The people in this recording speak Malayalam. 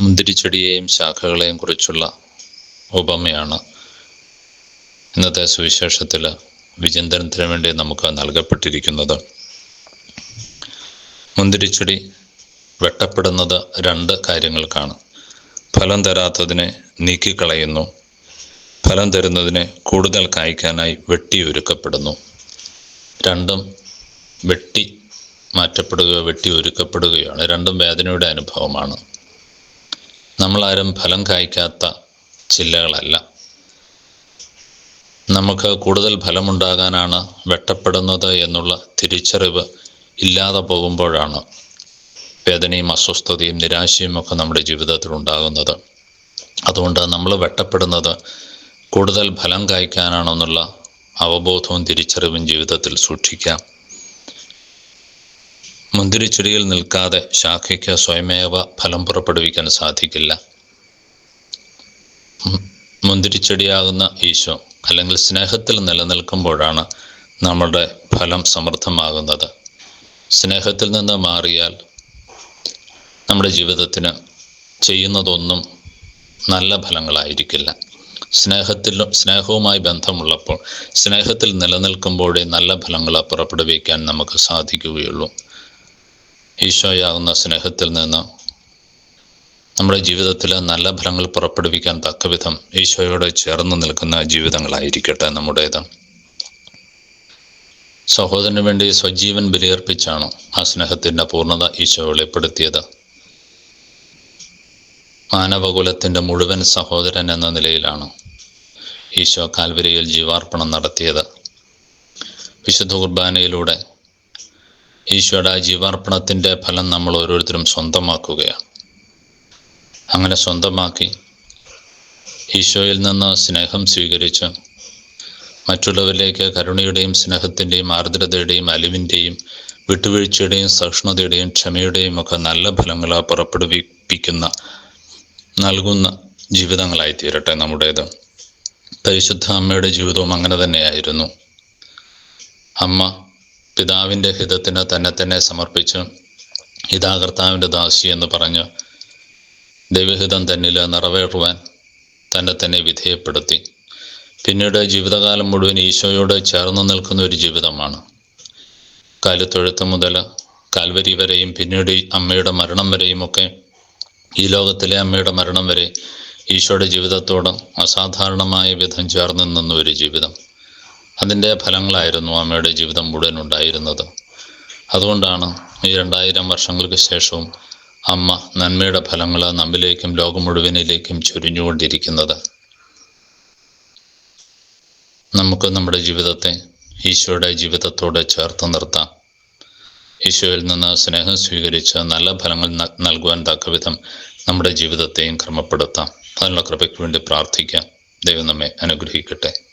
മുന്തിരിച്ചെടിയെയും ശാഖകളെയും കുറിച്ചുള്ള ഉപമയാണ് ഇന്നത്തെ സുവിശേഷത്തിൽ വിചിന്തനത്തിന് വേണ്ടി നമുക്ക് നൽകപ്പെട്ടിരിക്കുന്നത്. മുന്തിരിച്ചെടി വെട്ടപ്പെടുന്നത് രണ്ട് കാര്യങ്ങൾക്കാണ്. ഫലം തരാത്തതിനെ നീക്കിക്കളയുന്നു. ഫലം തരുന്നതിനെ കൂടുതൽ കായ്ക്കാനായി വെട്ടി ഒരുക്കപ്പെടുന്നു. രണ്ടും വെട്ടി മാറ്റപ്പെടുകയോ വെട്ടി ഒരുക്കപ്പെടുകയാണ്. രണ്ടും വേദനയുടെ അനുഭവമാണ്. നമ്മളാരും ഫലം കായ്ക്കാത്ത ചില്ലകളല്ല. നമുക്ക് കൂടുതൽ ഫലമുണ്ടാകാനാണ് വെട്ടപ്പെടുന്നത് എന്നുള്ള തിരിച്ചറിവ് ഇല്ലാതെ പോകുമ്പോഴാണ് വേദനയും അസ്വസ്ഥതയും നിരാശയും ഒക്കെ നമ്മുടെ ജീവിതത്തിൽ ഉണ്ടാകുന്നത്. അതുകൊണ്ട് നമ്മൾ വെട്ടപ്പെടുന്നത് കൂടുതൽ ഫലം കായ്ക്കാനാണെന്നുള്ള അവബോധവും തിരിച്ചറിവും ജീവിതത്തിൽ സൂക്ഷിക്കാം. മുന്തിരിച്ചെടിയിൽ നിൽക്കാതെ ശാഖയ്ക്ക് സ്വയമേവ ഫലം പുറപ്പെടുവിക്കാൻ സാധിക്കില്ല. മുന്തിരിച്ചെടിയാകുന്ന ഈശോ അല്ലെങ്കിൽ സ്നേഹത്തിൽ നിലനിൽക്കുമ്പോഴാണ് നമ്മുടെ ഫലം സമൃദ്ധമാകുന്നത്. സ്നേഹത്തിൽ നിന്ന് മാറിയാൽ നമ്മുടെ ജീവിതത്തിന് ചെയ്യുന്നതൊന്നും നല്ല ഫലങ്ങളായിരിക്കില്ല. സ്നേഹത്തിൽ സ്നേഹവുമായി ബന്ധമുള്ളപ്പോൾ സ്നേഹത്തിൽ നിലനിൽക്കുമ്പോഴേ നല്ല ഫലങ്ങൾ പുറപ്പെടുവിക്കാൻ നമുക്ക് സാധിക്കുകയുള്ളൂ. ഈശോയാകുന്ന സ്നേഹത്തിൽ നിന്ന് നമ്മുടെ ജീവിതത്തിൽ നല്ല ഫലങ്ങൾ പുറപ്പെടുവിക്കാൻ തക്കവിധം ഈശോയോട് ചേർന്ന് നിൽക്കുന്ന ജീവിതങ്ങളായിരിക്കട്ടെ നമ്മുടേത്. സഹോദരന് വേണ്ടി സ്വജീവൻ ബലിയർപ്പിച്ചാണ് ആ സ്നേഹത്തിന്റെ പൂർണത ഈശോ വെളിപ്പെടുത്തിയത്. മാനവകുലത്തിന്റെ മുഴുവൻ സഹോദരൻ എന്ന നിലയിലാണ് ഈശോ കാൽവരിയിൽ ജീവാർപ്പണം നടത്തിയത്. വിശുദ്ധ കുർബാനയിലൂടെ ഈശോയുടെ ആ ജീവാർപ്പണത്തിന്റെ ഫലം നമ്മൾ ഓരോരുത്തരും സ്വന്തമാക്കുകയാണ്. അങ്ങനെ സ്വന്തമാക്കി ഈശോയിൽ നിന്ന് സ്നേഹം സ്വീകരിച്ച് മറ്റുള്ളവരിലേക്ക് കരുണയുടെയും സ്നേഹത്തിന്റെയും ആർദ്രതയുടെയും അലിവിന്റെയും വിട്ടുവീഴ്ചയുടെയും സഹിഷ്ണുതയുടെയും ക്ഷമയുടെയും ഒക്കെ നല്ല ഫലങ്ങൾ പുറപ്പെടുവിപ്പിക്കുന്ന നൽകുന്ന ജീവിതങ്ങളായി തീരട്ടെ നമ്മുടേത്. പരിശുദ്ധ അമ്മയുടെ ജീവിതവും അങ്ങനെ തന്നെയായിരുന്നു. അമ്മ പിതാവിന്റെ ഹിതത്തിന് തന്നെ തന്നെ സമർപ്പിച്ച് ഇതാ കർത്താവിന്റെ ദാസി എന്ന് പറഞ്ഞ് ദൈവഹിതം തന്നിൽ നിറവേറുവാൻ തന്നെ തന്നെ വിധേയപ്പെടുത്തി. പിന്നീട് ജീവിതകാലം മുഴുവൻ ഈശോയോട് ചേർന്ന് നിൽക്കുന്ന ഒരു ജീവിതമാണ്. കാലിത്തൊഴുത്ത് മുതൽ കാൽവരി വരെയും പിന്നീട് അമ്മയുടെ മരണം വരെയും ഒക്കെ ഈ ലോകത്തിലെ അമ്മയുടെ മരണം വരെ ഈശോയുടെ ജീവിതത്തോട് അസാധാരണമായ വിധം ചേർന്ന് നിന്ന ഒരു ജീവിതം. അതിന്റെ ഫലങ്ങളായിരുന്നു അമ്മയുടെ ജീവിതം മുഴുവൻ ഉണ്ടായിരുന്നത്. അതുകൊണ്ടാണ് ഈ രണ്ടായിരം വർഷങ്ങൾക്ക് ശേഷവും അമ്മ നന്മയുടെ ഫലങ്ങൾ നമ്മിലേക്കും ലോകം മുഴുവനിലേക്കും ചൊരിഞ്ഞുകൊണ്ടിരിക്കുന്നത്. നമുക്ക് നമ്മുടെ ജീവിതത്തെ ഈശോയുടെ ജീവിതത്തോട് ചേർത്ത് നിർത്താം. ഈശോയിൽ നിന്ന് സ്നേഹം സ്വീകരിച്ച് നല്ല ഫലങ്ങൾ നൽകുവാൻ തക്കവിധം നമ്മുടെ ജീവിതത്തെയും ക്രമപ്പെടുത്താം. അതിനുള്ള കൃപയ്ക്ക് വേണ്ടി പ്രാർത്ഥിക്കാം. ദൈവം നമ്മെ അനുഗ്രഹിക്കട്ടെ.